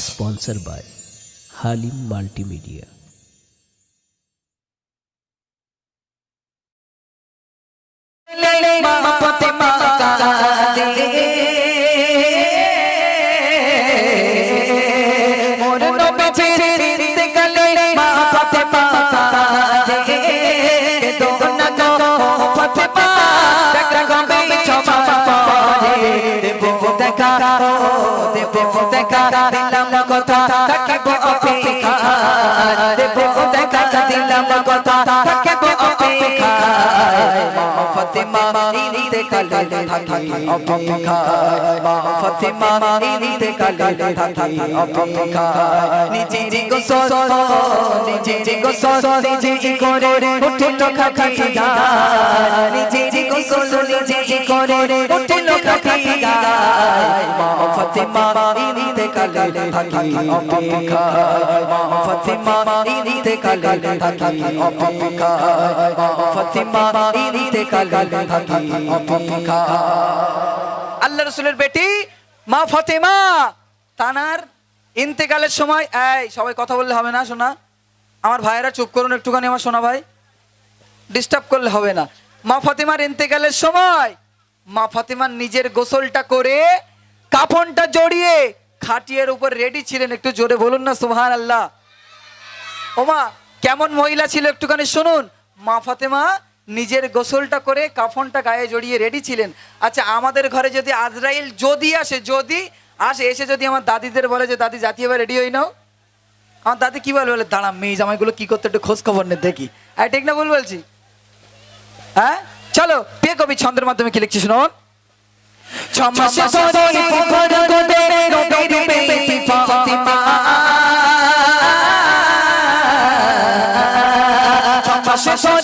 Sponsor by Halim multimedia Got Fatema দিলাম মোর কালে থাকি অপেক্ষা মা ফাতেমা ইনিতে কালে থাকি অপেক্ষা নিজে জি গোসল নিজে জি গোসল নিজে জি করে উঠিল খাখিয়া নিজে জি গোসল নিজে জি করে উঠিল খাখিয়া মা ফাতেমা ইনিতে কালে থাকি অপেক্ষা মা ফাতেমা ইনিতে কালে থাকি অপেক্ষা মা ফাতেমা ইনিতে কালে থাকি আল্লাহ রসুলের বেটি মা ফাতেমা, তানার ইন্তেকালের সময়, এই, সবাই কথা বললে হবে না, শোনা। আমার ভাইয়েরা চুপ করুন একটুখানি আমার শোনা ভাই। ডিস্টার্ব করলে হবে না। মা ফাতেমার ইন্তেকালের সময়, মা ফাতেমার নিজের গোসলটা করে কাফনটা জড়িয়ে খাটিয়ার উপর রেডি ছিলেন। একটু জোরে বলুন না সুবহান আল্লাহ ওমা, কেমন মহিলা ছিল একটুখানি শুনুন। মা ফাতেমা নিজের গোসলটা করে কাফনটা গায়ে জড়িয়ে রেডি ছিলেন আচ্ছা আমাদের ঘরে যদি আজরাইল যদি আসে যদি আসে এসে যদি আমার দাদিদের বলে যে দাদি জাতীয় রেডি হই নাও আমার দাদি কি বলে বলে দাঁড়া মেয়ে জামাইগুলো কি করতে একটু খোঁজ খবর নে দেখি আর ঠিক না বল বলছি হ্যাঁ চলো পে কবি ছন্দের মাধ্যমে কি লিখছি ফাতিমা ছমাসে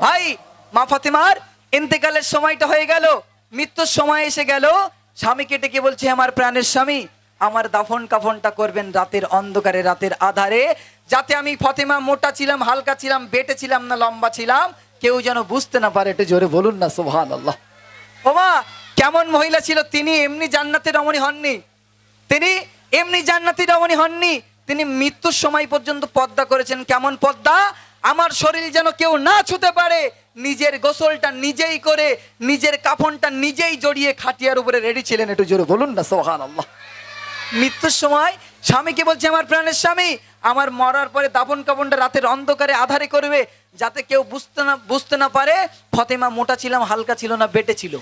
ভাই, মা ফাতেমার ইন্তেকালের সময়টা হয়ে গেল। মৃত্যুর সময় এসে গেল। স্বামীকে ডেকে বলছে, আমার প্রাণের স্বামী আমার দাফন কাফনটা করবেন রাতের অন্ধকারে, রাতের আধারে। যাতে আমি ফতেমা মোটা ছিলাম, হালকা ছিলাম, বেটে ছিলাম না, লম্বা ছিলাম। কেউ যেন বুঝতে না পারে, একটু জোরে বলুন না সোহান আল্লাহ ওমা, কেমন মহিলা ছিল তিনি, এমনি জান্নাতের রমণী হননি। তিনি এমনি জান্নাতি রমণী হননি। তিনি মৃত্যুর সময় পর্যন্ত পদ্মা করেছেন। কেমন পদ্মা? আমার শরীর যেন কেউ না ছুতে পারে। নিজের গোসলটা নিজেই করে, নিজের কাফনটা নিজেই জড়িয়ে খাটিয়ার উপরে রেডি ছিলেন, একটু জোরে বলুন না সোহান আল্লাহ মৃত্যুর সময় স্বামীকে বলছে, আমার প্রাণের স্বামী, আমার মরার পরে দাফন কাপনটা রাতের অন্ধকারে আধারে করবে, যাতে কেউ বুঝতে না বুঝতে না পারে, ফতেমা মোটা ছিলাম, হালকা ছিল না, বেটে ছিল।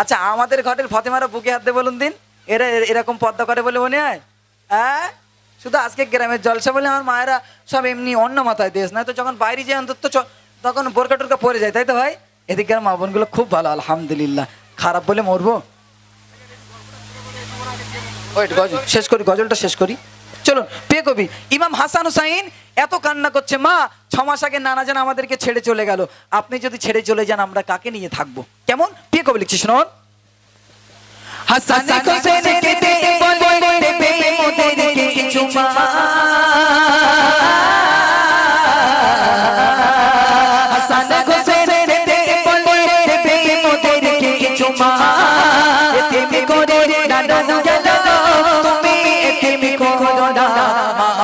আচ্ছা আমাদের ঘরের ফতেমারা বুকে হাত দিয়ে বলুন দিন, এরা এরকম পদ্মা করে বলে মনে হয়? হ্যাঁ? শুধু আজকে গ্রামের জলসা বলে আমার মায়েরা সব এমনি অন্য মাথায় দেশ, না তো যখন বাইরে যায় অন্তত তখন বোরকা টোরকা পরে যায়, তাই তো ভাই? এদিকের মা বোনগুলো খুব ভালো, আলহামদুলিল্লাহ। খারাপ বলে মরবো? ওয়েট গজল শেষ করি গজলটা শেষ করি। চলুন পে কবি ইমাম হাসান হুসাইন এত কান্না করছে মা ছ মাস আগে নানা যেন আমাদেরকে ছেড়ে চলে গেল। আপনি যদি ছেড়ে চলে যান আমরা কাকে নিয়ে থাকব? কেমন? পে কবি লিখছি শুনুন। হাসান হাসান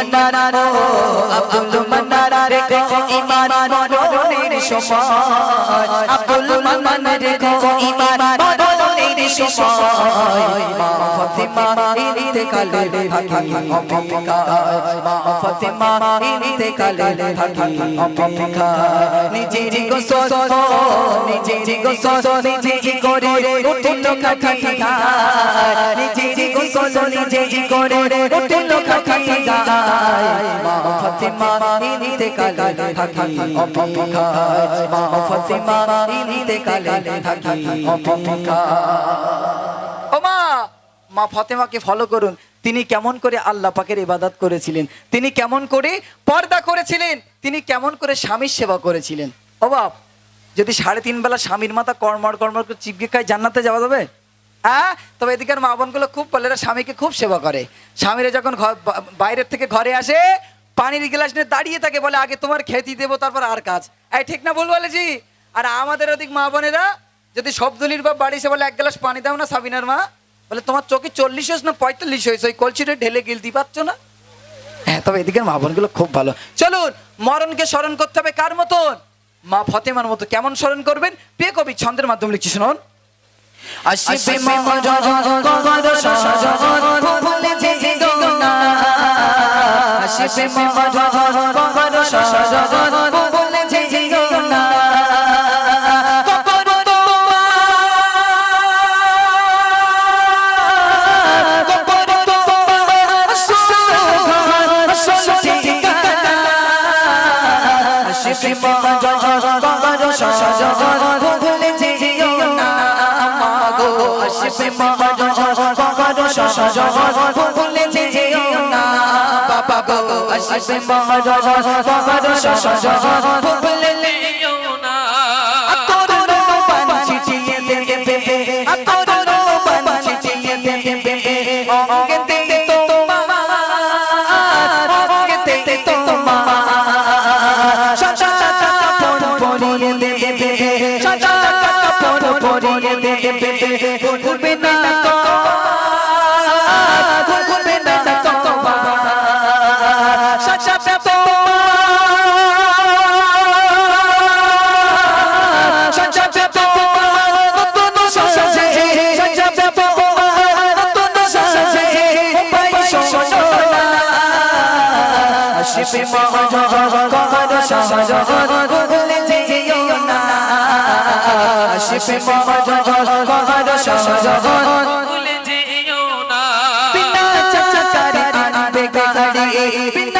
কবি মান্নারো আব্দুল মান্নার রে গো ইমান মরণের সময়। আব্দুল মান্নার রে গো ইমান মরণের সময়। ফাতেমা ইন্তেকালে থাকি অপেক্ষায় মা ফাতেমা ইন্তেকালে থাকি অপেক্ষায় নিজের গোসল নিজের গোসল নিজে করে উঠিল গায় নিজের গোসল নিজে করে উঠিল গায় মা ফাতেমা ইন্তেকালে থাকি অপেক্ষায় মা ফাতেমা ইন্তেকালে থাকি অপেক্ষায় মা ফতেমাকে ফলো করুন। তিনি কেমন করে আল্লাহ পাকের ইবাদত করেছিলেন? তিনি কেমন করে পর্দা করেছিলেন? তিনি কেমন করে স্বামীর সেবা করেছিলেন? অবাব যদি সাড়ে তিন বেলা স্বামীর মাথা কর্মর কর্মর করে চিপকে খায়, জান্নাতে যাওয়া যাবে? হ্যাঁ তবে এদিকের মা বোনগুলো খুব বলে স্বামীকে খুব সেবা করে। স্বামীরা যখন বাইরের থেকে ঘরে আসে, পানির গ্লাস নিয়ে দাঁড়িয়ে থাকে, বলে, আগে তোমার খেতি দেবো, তারপর আর কাজ। এই ঠিক না ভুল বলেছি? আর আমাদের ওদিক মা বোনেরা, যদি সবদুলির বাপ বাড়ি এসে বলে, এক গ্লাস পানি দাও না সাবিনার মা। বলে তোমার চোখে চল্লিশ হয়েছে না পঁয়তাল্লিশ হয়েছে ওই কলসিটা ঢেলে গিলতে পারছ না হ্যাঁ তবে এদিকের মা বোনগুলো খুব ভালো চলুন মরণকে স্মরণ করতে হবে কার মতন মা ফতেমার মতো কেমন স্মরণ করবেন পে কবি ছন্দের মাধ্যমে লিখছি শুনুন আসবে কবর কবর সজন ভুলে যেও না বাবা গো আসবে মা কবর সজন ভুলে যেও না আতরো পাঞ্চি চিয়ে দেবে। আতরো পাঞ্চি চিয়ে দেবে। অঙ্গেতে পরিয়ে দেবে। ভুলবে না আসবে মহজর সহজর ভুলে যেও না আসবে মহজর সহজর ভুলে যেও না বিনা চাচা চারি আনবে গাড়ি বিনা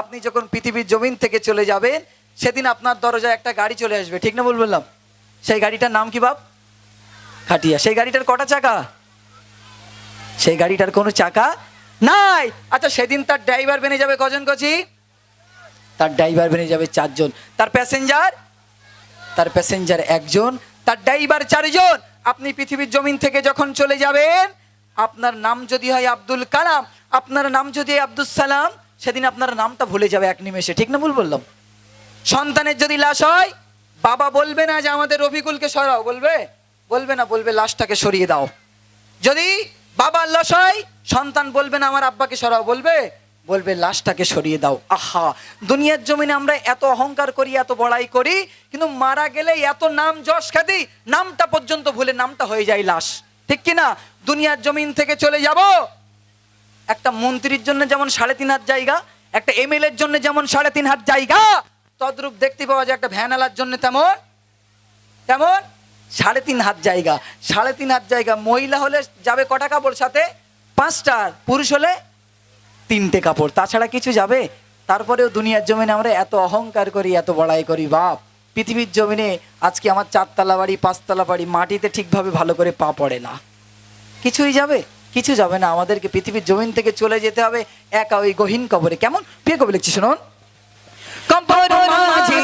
আপনি যখন পৃথিবীর জমিন থেকে চলে যাবেন, সেদিন আপনার দরজায় একটা গাড়ি চলে আসবে, ঠিক না বল বললাম? সেই গাড়িটার নাম কি বাপ? খাটিয়া। সেই গাড়িটার কটা চাকা? সেই গাড়িটার কোনো চাকা নাই। আচ্ছা সেদিন তার ড্রাইভার বেনে যাবে কজন কচি? তার ড্রাইভার বেনে যাবে চারজন। তার প্যাসেঞ্জার? তার প্যাসেঞ্জার একজন, তার ড্রাইভার চারজন। আপনি পৃথিবীর জমিন থেকে যখন চলে যাবেন, আপনার নাম যদি হয় আব্দুল কালাম, আপনার নাম যদি আব্দুল সালাম, সেদিন আপনার নামটা ভুলে যাবে এক নিমেষে। ঠিক না ভুল বললাম? সন্তানের যদি লাশ হয়, বাবা বলবে না যে আমাদের রফিকুলকে সরাও, বলবে? বলবে না, বলবে লাশটাকে সরিয়ে দাও। যদি বাবার লাশ হয়, সন্তান বলবে না আমার আব্বাকে সরাও, বলবে? বলবে, লাশটাকে সরিয়ে দাও। আহা, দুনিয়ার জমিনে আমরা এত অহংকার করি, এত বড়াই করি, কিন্তু মারা গেলে এত নাম যশ খ্যাতি নামটা পর্যন্ত ভুলে নামটা হয়ে যায় লাশ। ঠিক কি না? দুনিয়ার জমিন থেকে চলে যাব। একটা মন্ত্রীর জন্য যেমন সাড়ে তিন হাত জায়গা, একটা এমএলএ এর জন্য যেমন সাড়ে তিন হাত জায়গা, তদ্রূপ দেখতে পাওয়া যায় একটা ভ্যানালার জন্য তেমন তেমন সাড়ে তিন হাত জায়গা। সাড়ে তিন হাত জায়গা, মহিলা হলে যাবে কটা কাপড় সাথে? পাঁচটা, আর পুরুষ হলে তিনটে কাপড়। তাছাড়া কিছু যাবে? তারপরেও দুনিয়ার জমিনে আমরা এত অহংকার করি, এত বড়াই করি, বাপ। পৃথিবীর জমিনে আজকে আমার চারতলা বাড়ি, পাঁচতলা বাড়ি, মাটিতে ঠিকভাবে ভালো করে পা পড়ে না। কিছুই যাবে? কিছু যাবে না। আমাদেরকে পৃথিবীর জমিন থেকে চলে যেতে হবে একা ওই গহীন কবরে। কেমন? প্রিয় কবি লিখছি, শুনুন। কবর মাঝে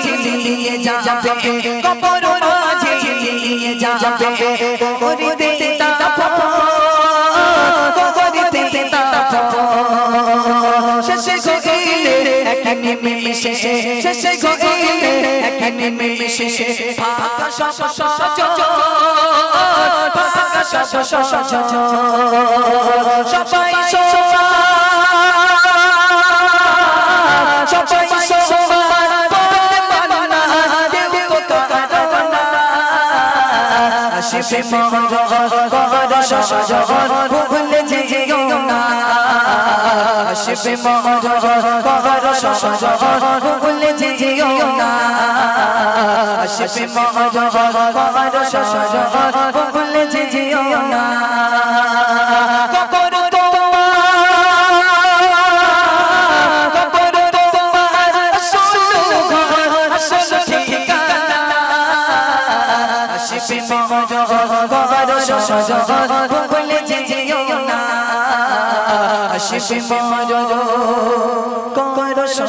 নিমিষে শেষে গইলে এক নিমিষে ফাঁকা শশ ফাঁকা শশ সবাই সবাই না শিবে মহর সজর ভুলে যেও না শিবে মহর সজর ভুলে যেও না কবর আসবে মর কর সর